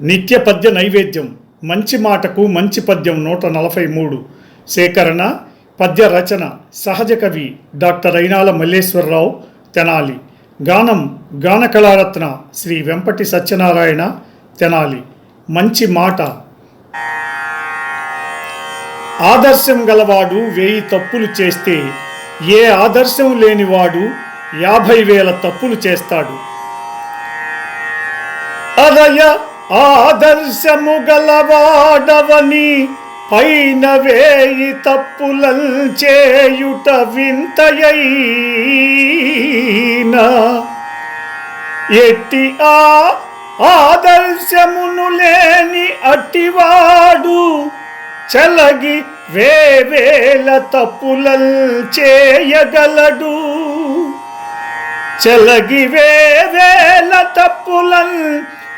నిత్య పద్య నైవేద్యం. మంచి మాటకు మంచి పద్యం నూట నలభై మూడు. సేకరణ పద్య రచన సహజ కవి డాక్టర్ అయినాల మల్లేశ్వరరావు తెనాలి. గానం గాన కళారత్న శ్రీ వెంపటి సత్యనారాయణ తెనాలి. మంచి మాట. ఆదర్శం గలవాడు వేయి తప్పులు చేస్తే ఏ ఆదర్శం లేనివాడు యాభై వేల తప్పులు చేస్తాడు. అదయ్యా ఆదర్శము గలవాడవని పైన వేయి తప్పులం చేయుట వింతయైనా. ఎట్టి ఆ ఆదర్శమును లేని అట్టివాడు చలగి వేవేల తప్పులల్ చేయగలడు. చలగి వేవేల తప్పులన్